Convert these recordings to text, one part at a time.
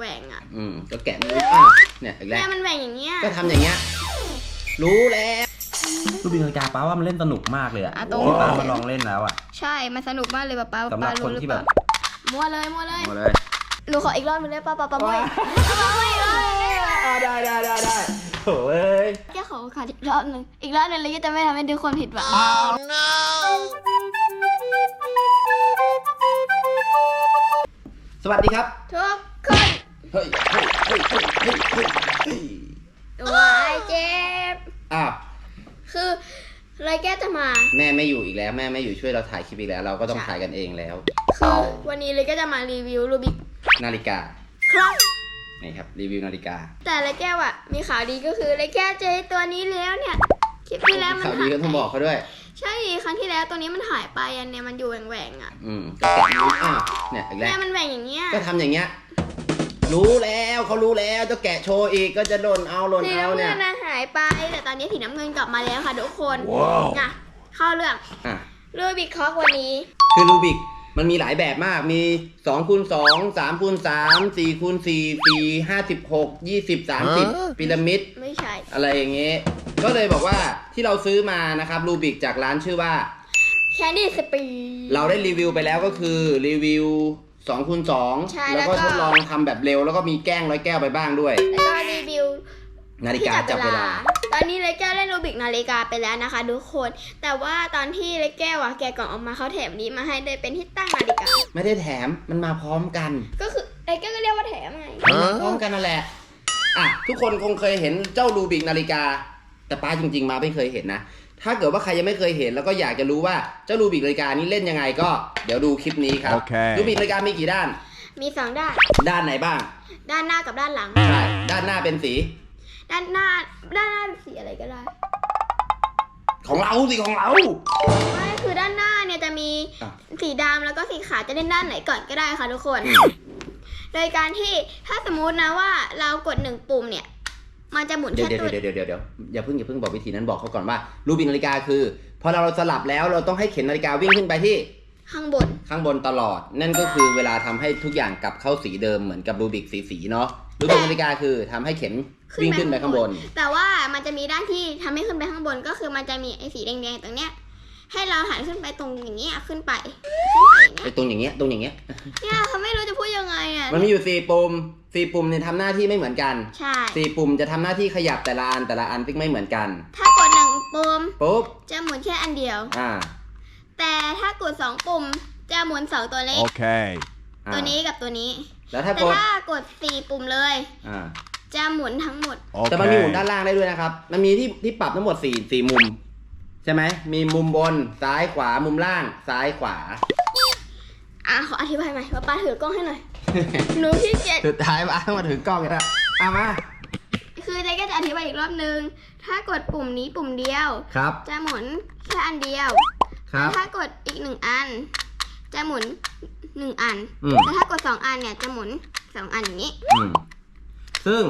แหว่งๆอะอืมก็แกะมืออ้าวเนี่ยอีกแล้เนี่วยมันแหว่งอย่างเงี้ยก็ทำอย่างเงี้ยรู้แล้วลูกบิงนาฬิกาป้าว่ามันเล่นสนุกมากเลยอะอะตรงที่ป้ามาลองเล่นแล้วอะใช่ มันสนุกมากเลยป้าป้าสำหรับป้าคนรู้หรือที่เปแบล่าบมัวเลยมัวเลยมาเลยหนูขออีกรอบหนึงได้ป้าป้าป้ามัวอีกป้ามัวอีกรอบหนึงได้ไหมอ่าได้ได้ได้ได้โถ่เอ้ยแค่ขอโอกาสอีกรอบหนึงอีกรอบหนึงเลยก็จะไม่ทำให้ทุกคนผิดหวัง สวัสดีครับ ทุกคน เฮ้ยเฮ้ยเฮ้ยเฮ้ยเฮ้ยเฮ้ยเฮ้ยตัวไอเจ็บ อ้าวคือไรแก้จะมา แม่ไม่อยู่อีกแล้ว แม่ไม่อยู่ช่วยเราถ่ายคลิปอีกแล้ว เราก็ต้องถ่ายกันเองแล้ว คือวันนี้เลยก็จะมารีวิวรูบิกนาฬิกา ครับนี่ครับรีวิวนาฬิกา แต่ไรแก้วอะมีข่าวดีก็คือไรแก้วเจอตัวนี้แล้วเนี่ยคลิปที่แล้วมันข่าวดีก็ต้องบอกเขาด้วย ใช่ครั้งที่แล้วตัวนี้มันหายไปอันเนี่ยมันอยู่แหว่งๆอะ อืมก็แกะมืออ้าวเนี่ยอีกแล้เนี่ยมันแหว่งอย่างเงี้ยก็ทำอย่างเงี้ย รู้แล้วเขารู้แล้วจะแกะโชว์อีกก็จะโดนเอาหล่นสีเอาน้ำเนี่เงิย นนะหายไป แต่ตอนนี้สีน้ำเงินกลับมาแล้วค่ะทุกคนว้าวนะเข้าเรื่องอะ รูบิกคอกวันนี้ คือรูบิกมันมีหลายแบบมาก มี2คูณ2 3คูณ3 4คูณ4 4 56 20 30พีระมิด ไม่ใช่ อะไรอย่างเงี้ยก็เลยบอกว่าที่เราซื้อมานะครับรูบิกจากร้านชื่อว่า แคนดี้สปีเราได้รีวิวไปแล้วก็คือรีวิว 2คูณใช่2แล้วก็แล้วก็ ทดลองทำแบบเร็วแล้วก็มีแกล้งร้อยแก้วไปบ้างด้วย แล้วก็รีวิว นาฬิที่กาจับเวลา ตอนนี้เลแก้วเล่นรูบิกนาฬิกาไปแล้วนะคะทุกคน แต่ว่าตอนที่เลแก้วอะแกะกล่องออกมาเขาแถมนี้มาให้ได้เป็นที่ตั้งนาฬิกา ไม่ได้แถมมันมาพร้อมกัน ก็คือเลแก้วก็เรียกว่าแถมไงมันมาพร้อมกันนั่นแหละ อะ ทุกคนคงเคยเห็นเจ้ารูบิกนาฬิกา แต่ป้าจริง ๆ มาไม่เคยเห็นนะ ถ้าเกิดว่าใครยังไม่เคยเห็นแล้วก็อยากจะรู้ว่าเจ้ารูบิกนาฬิกานี้เล่นยังไงก็เดี๋ยวดูคลิปนี้ครับโอเครูบิกนาฬิกามีกี่ด้าน มีสองด้าน ด้านไหนบ้างด้านหน้ากับด้านหลัง ใช่ด้านหน้าเป็นสี ด้านหน้า ด้านหน้าเป็นสีอะไรก็ได้ ของเราสิของเรา ไม่คือด้านหน้าเนี่ยจะมีอะ สีดำแล้วก็สีขาวจะเล่นด้านไหนก่อนก็ได้ค่ะทุกคนอืมโดยการที่ถ้าสมมุตินะว่าเรากดหนึ่งปุ่มเนี่ย มันจะหมุนเดี๋ยวแค่เดี๋ยวตัวเดี๋ยวเดี๋ยวเดี๋ยวเดี๋ยวอย่าเพิ่งอย่าเพิ่งบอกวิธีนั้นบอกเขาก่อนว่ารูบิกนาฬิกาคือพอเราสลับแล้วเราต้องให้เข็มนาฬิกาวิ่งขึ้นไปที่ ข้างบน ข้างบนตลอด นั่นก็คือเวลาทำให้ทุกอย่างกลับเข้าสีเดิมเหมือนกับรูบิกสีสีๆเนาะรูบิกนาฬิกาคือทำให้เข็มวิ่งขึ้นไปข้างบน แต่ว่ามันจะมีด้านที่ทำให้ขึ้นไปข้างบนก็คือมันจะมีไอ้สีแดงๆตรงเนี้ย ให้เราหันขึ้นไปตรงอย่างเงี้ยขึ้นไปขึ้นไปอย่างเงี้ไอ้ยตรงอย่างเงี้ยตรงอย่างเงี้ย เนี่ยเขาไม่รู้จะพูดยังไงอะมันมีอยู่สี่ปุ่ม สี่ปุ่มเนี่ยทำหน้าที่ไม่เหมือนกันใช่ สี่ปุ่มจะทำหน้าที่ขยับแต่ละอันแต่ละอันซึ่งไม่เหมือนกันถ้ากดหนึ่งปุ่มปุ๊บจะหมุนแค่อันเดียว อ่าแต่ถ้ากดสองปุ่มจะหมุนสองตัวเล็ก Okay. อ่าตัวนี้กับตัวนี้ แล้วถ้าแต่กดถ้ากดสี่ปุ่มเลย อ่าจะหมุนทั้งหมด แต่มันมีหมุน Okay. ด้านล่างได้ด้วยนะครับ มันมีที่ที่ปรับทั้งหมดสี่สี่มุม ใช่ไหมมีมุมบนซ้ายขวามุมล่างซ้ายขวา อะขออธิบายใหม่ว่าป้าถือกล้องให้หน่อย หนูที่เกียจสุดท้ายป้าต้องมาถือกล้องกันแล้วเอามา คือเจ๊ก็จะอธิบายอีกรอบนึง ถ้ากดปุ่มนี้ปุ่มเดียว ครับ จะหมุนแค่อันเดียว ครับ ถ้ากดอีกหนึ่งอัน จะหมุนหนึ่งอัน อืม แต่ถ้ากดสองอันเนี่ยจะหมุนสองอันอย่างนี้ อืมซึ่ง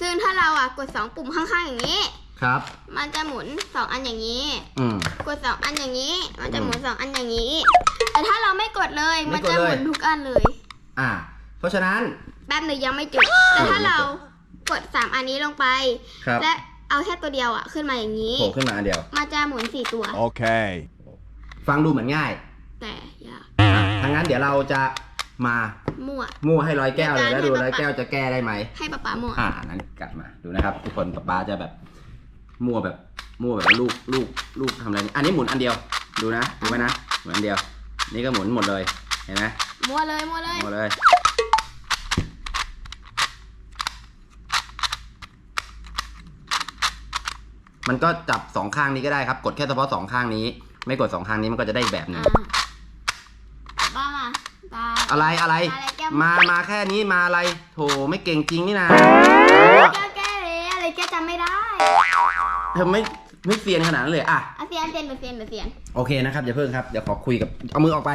ซึ่งถ้าเราอะกดสองปุ่มข้างๆอย่างนี้ ครับ มันจะหมุนสองอันอย่างนี้ อืม กดสองอันอย่างนี้ มันจะหมุนอืมสองอันอย่างนี้ แต่ถ้าเราไม่กดเลย ไม่มันกดจะเลยหมุนทุกอันเลย อ่า เพราะฉะนั้น แป๊บหนึงยังไม่จุดแต่ถ้าเรากดสามอันนี้ลงไป ครับและเอาแค่ตัวเดียวอะขึ้นมาอย่างนี้ โผล่ขึ้นมาอันเดียว มันจะหมุนสี่ตัว Okay. ฟังดูเหมือนง่ายแต่ยากอะถ้างั้นเดี๋ยวเราจะมามั่ว มั่วให้ร้อยแก้วเลยในการแล้วดูให้ร้อยป๊าแก้วจะแก้ได้ไหม ให้ป๊าป๊ามั่วอ่านั้นกลับมาดูนะครับ ทุกคนป๊าป๊าจะแบบมั่วแบบมั่วแบบว่าลูกลูกลูกทำอะไรนี่อันนี้หมุนอันเดียว ดูนะดูไว้นะหมุนอันเดียว นี่ก็หมุนหมดเลยเห็นไหม มั่วเลยมั่วเลยหมดเลย มันก็จับสองข้างนี้ก็ได้ครับ กดแค่เฉพาะสองข้างนี้ ไม่กดสองข้างนี้มันก็จะได้อีกแบบหนึ่งอ่าบ้ามาตาอะไรอะไร อะไรแก้วมามาแค่นี้มาอะไร โถไม่เก่งจริงนี่นะแก้วแก้เลยอะไรแก้วจำไม่ได้เธอไม่ไม่เซียนขนาดนั้นเลยอะ อาเซียนเซียนหรือเซียนหรือเซียน โอเคนะครับอย่าเพิ่งครับ เดี๋ยวขอคุยกับ เอามือออกไป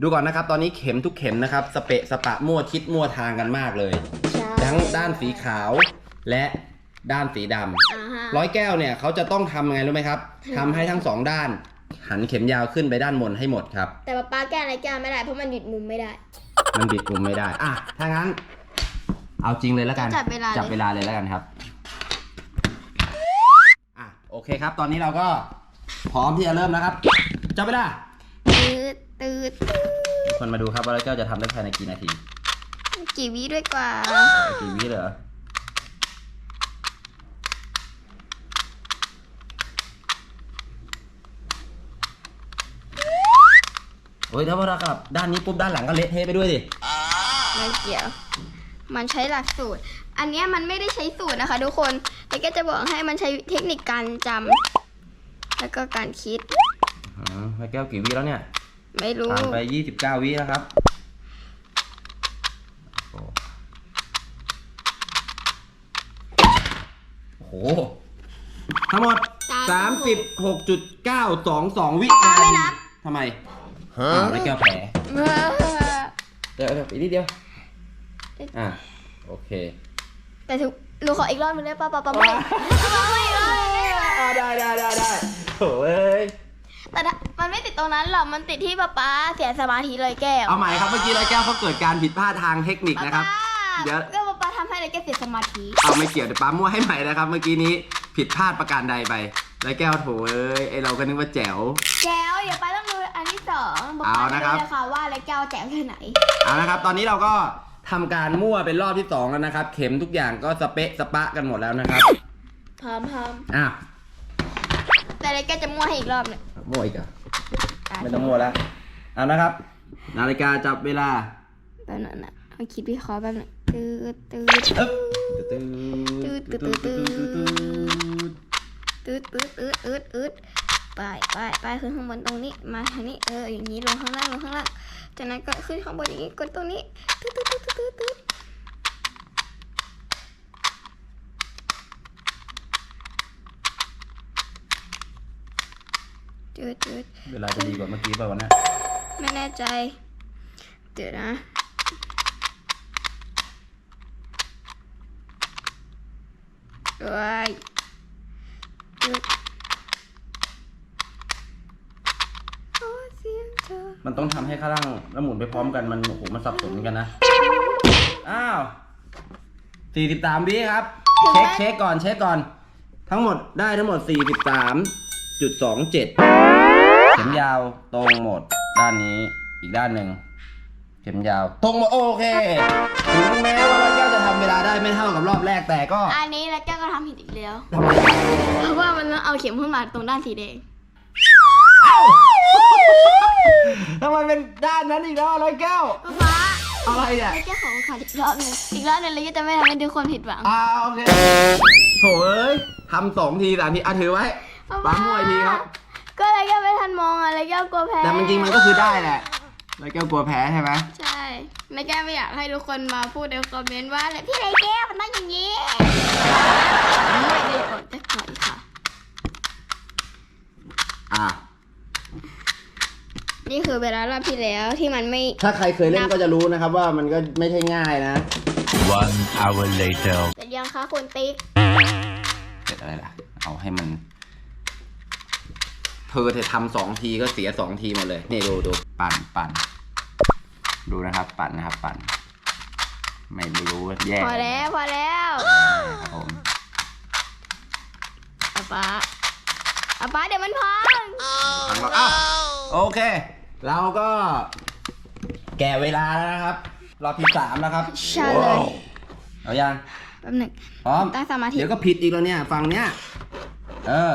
ดูก่อนนะครับ ตอนนี้เข็มทุกเข็มนะครับ สเปะสปะมั่วทิศมั่วทางกันมากเลย ใช่ทั้งด้านสีขาวและด้านสีดำ อ่าฮะร้อยแก้วเนี่ยเขาจะต้องทำไงรู้ไหมครับทำให้ทั้งสองด้าน หันเข็มยาวขึ้นไปด้านบนให้หมดครับ แต่ป๊าป๊าแก้อะไรแก้วไม่ได้เพราะมันหยุดมุมไม่ได้ มันบิดมุมไม่ได้ อะ ถ้างั้น เอาจริงเลยแล้วกัน จับเวลาเลย จับเวลาเลยแล้วกันครับ อะ โอเคครับ ตอนนี้เราก็พร้อมที่จะเริ่มแล้วครับ จับเวลาตืด ตืดตืดทุกคนมาดูครับว่าร้อยแก้วจะทำได้ภายในกี่นาทีกี่วิด้วยกว่า กี่วิเหรอโอ้ยถ้าว่าเรากลับด้านนี้ปุ๊บด้านหลังก็เละเทะไปด้วยดิไม่เกี่ยว มันใช้หลักสูตร อันเนี้ยมันไม่ได้ใช้สูตรนะคะทุกคนแล้วก็จะบอกให้มันใช้เทคนิคการจำแล้วก็การคิดอ๋อร้อยแก้วกี่วิแล้วเนี่ย ไม่รู้ ผ่านไป29วิแล้วครับโอ้โห ทั้งหมดสามสิบ36.922วิตามไม่นานัทีบทำไมอ้าวร้อยแก้วแผลเออเดี๋ยวเดี๋ยวอีกนิดเดียว อะ โอเค แต่ถูกรู้ขออีกรอบนึงได้ป่ะป่ะป่ะป่ะป่ะอีกรอบนึงได้ไหมอ่าได้ได้ได้ได้โถ่เอ้ย แต่ถ้ามันไม่ติดตรงนั้นหรอก มันติดที่ป๊าป๊าเสียสมาธิเลยแก้วเอาใหม่ครับเมื่อกี้ร้อยแก้วเขาเกิดการผิดพลาดทางเทคนิคนะครับ เดี๋ยว ก็ป๊าป๊าทำให้เลยแก้วเสียสมาธิ เอาไม่เกี่ยวเดี๋ยวป้ามั่วให้ใหม่นะครับ เมื่อกี้นี้ผิดพลาดประการใดไปร้อยแก้วโถเอ้ยไอเราก็นึกว่าแจ๋ว แก้วเดี๋ยวป๊าต้องดูอันที่สองป๊าเอาป๊านะจะครับรู้เลยค่ะว่าแล้วแก้วแจ๋วแค่ไหน เอาละครับ ตอนนี้เราก็ทำการมั่วเป็นรอบที่สองแล้วนะครับ เข็มทุกอย่างก็สเปะสปะกันหมดแล้วนะครับ พร้อมพร้อม อะ แต่เกแกจะมั่วให้อีกรอบเนี่ยมั่วอีกเหรอะไม่ต้องมั่วแล้วเอานะครับ นาฬิกาจับเวลาแป๊หนึงนะมาคิดวิเคราะห์แป๊บหนึงตื๊ดตื้อตึ๊ดตื๊ดตื๊ดตื๊ดตื๊ดตื๊ดตื๊ดตื๊ดตื๊ดตื้อไปไปไปขึ้นข้างบนตรงนี้ มาทางนี้ เออ อย่างนี้ลงข้างล่างลงข้างล่าง จากนั้นก็ขึ้นข้างบนอย่างนี้ กดตรงนี้ ตื๊ดตื๊ดตื๊ดตื้อ ตืดตืดเวลาจะดีกว่าเมื่อกี้เปล่าวะเนี่ยไม่แน่ใจเดี๋ยวนะว้ายตืดโอ้เสียงเธอมันต้องทำให้ข้างล่างแล้วหมุนไปพร้อมกันมันโอ้โหมันสับสนเหมือนกันนะ อ้าว43วิครับถึงเช็ไหมคเช็คก่อนเช็คก่อน ทั้งหมดได้ทั้งหมด 43.27เข็มยาวตรงหมดด้านนี้อีกด้านหนึ่งเข็มยาว ตรงหมดโอเค ถึงแม้ว่าร้อยแก้วจะทำเวลาได้ไม่เท่ากับรอบแรกแต่ก็อันนี้แล้วแก้วก็ทำผิดอีกแล้ว ทำไมเพราะว่ามันต้องเอาเข็มขึ้นมาตรงด้านสีแดงทำไมเป็นด้านนั้นอีกแล้วร้อยแก้วป๊าป๊าอะไรอะแล้วแก้วขอโอกาสอีกรอบหนึงอีกรอบหนึงแล้วก็จะไม่ทำให้ทุกคนผิดหวัง อ่าโอเคโถเอ้ยทำสองทีสามทีอะถือไว้ ป๊าปั๊มมวยทีครับ ก็เลยแก้วไม่ทันมองอะแล้วแก้วกลัวแพ้แต่มันจริงมันก็คือได้แหละร้อยแก้วกลัวแพ้ใช่ไหมใช่แล้วแก้วไม่อยากให้ทุกคนมาพูดในคอมเมนต์ว่าพี่ไรแก้วมันต้องอย่างนี้ไม่ได้กดจะกดค่ะ อะ นี่คือเวลารอบที่แล้วที่มันไม่ ถ้าใครเคยเล่นก็จะรู้นะครับ ว่ามันก็ไม่ใช่ง่ายนะ One hour later. เสร็จยังคะคุณติ๊ก เสร็จอะไรล่ะ เอาให้มัน เธอเธอทำสองทีก็เสียสองทีหมดเลย นี่ดูดูปั่นปั่นดูนะครับ ปั่นนะครับ ปั่น ไม่รู้แย่พอแล้วพอแล้วครับผมป๊าป๊าป๊าป๊าเดี๋ยวมันพังทำก่อนอ้าวโอเค เราก็แก่เวลาแล้วนะครับ รอบที่สามแล้วครับใช่เลยเอายังแป๊บหนึงพร้อมตั้งสมาธิเดี๋ยวก็ผิดอีกแล้วเนี่ย ฟังเนี้ย เออ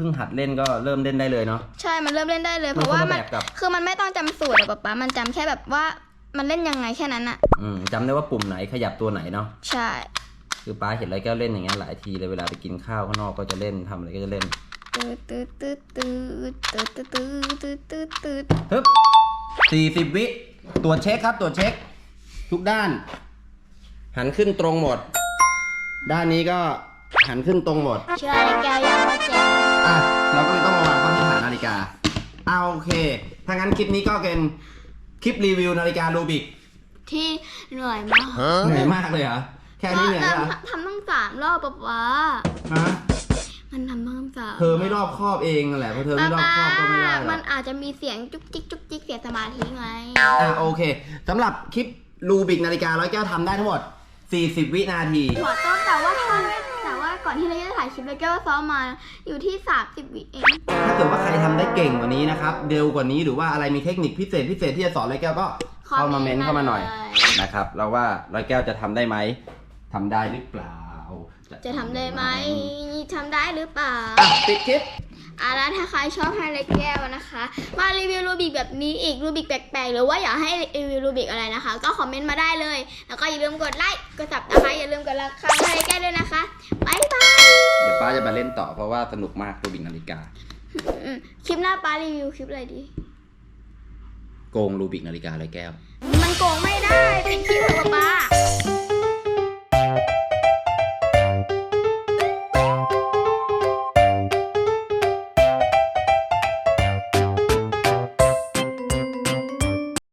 พิ่งหัดเล่นก็เริ่มเล่นได้เลยเนาะ ใช่มันเริ่มเล่นได้เลย เพมันราะคนว่าละมันแบบกับ คือมันไม่ต้องจำสูตรอะป๊าป๊ามันจำแค่แบบว่ามันเล่นยังไงแค่นั้นอะอืมจำได้ว่าปุ่มไหนขยับตัวไหนเนาะ ใช่ คือป้าเห็นไรแก้วเล่นอย่างเงี้ยหลายทีเลยเวลาไปกินข้าวข้างนอกก็จะเล่นทำอะไรก็จะเล่นตืดตืดตืดตืดตืดตืดตืดตืดตืดฮึบสี่สิบวิตรวจเช็คครับตรวจเช็ค ทุกด้าน หันขึ้นตรงหมด ด้านนี้ก็หันขึ้นตรงหมด เชื่ออะไรแก้วยัง ว่าเจ๋งอะเราก็เลยต้องมาวางเข้าที่ฐานนาฬิกาเอาโอเค ถ้างั้นคลิปนี้ก็เป็นคลิปรีวิวนาฬิการูบิกที่เหนื่อยมากเหนื่อยมากเลยเหรอ แค่นี้เหนื่อยแล้วเหรอทำทำตั้งสามรอบปะวะฮะมันทำตั้งสามเธอไม่รอบครอบเองนั่นแหละเพราะเธอไม่รอบครอบก็ไม่ได้หรมัอกนอาจจะมีเสียงจุกจิกจุกจิกเสียสมาธิไงอะโอเคสำหรับคลิปรูบิกนาฬิการ้อยแก้วทำได้ทั้งหมด40 วินาทีหัวต้นแต่ว่าทำแต่ว่าก่ อนที่เราจะถ่ายคลิปเราแก้วซ้อมมาอยู่ที่สามสิบวิเอง ถ้าเกิดว่าใครทำได้เก่งกว่านี้นะครับ เร็วกว่านี้หรือว่าอะไรมีเทคนิคพิเศษพิเศษที่จะสอนร้อยแก้วก็เข้ามาเมนต์เข้ามาหน่อยนะครับ เราว่าร้อยแก้วจะทำได้ไหมทำได้หรือเปล่าจะทำได้ไหมทำได้หรือเปล่า อะปิดคลิป อะแล้วถ้าใครชอบไฮไลท์แก้วนะคะ มารีวิวรูบิกแบบนี้อีกรูบิกแปลกๆ หรือว่าอยากให้รีวิวรูบิกอะไรนะคะ ก็คอมเมนต์มาได้เลย แล้วก็อย่าลืมกดไลค์กดซับนะคะอย่าลืมกดราคาไฮไลท์แก้วด้วยนะคะบ๊ายบายเดี๋ยวป้าจะมาเล่นต่อเพราะว่าสนุกมากรูบิกนาฬิกาอืมคลิปหน้าป้ารีวิวคลิปอะไรดี โกงรูบิกนาฬิการ้อยแก้ว มันโกงไม่ได้เป็นคลิปของป้า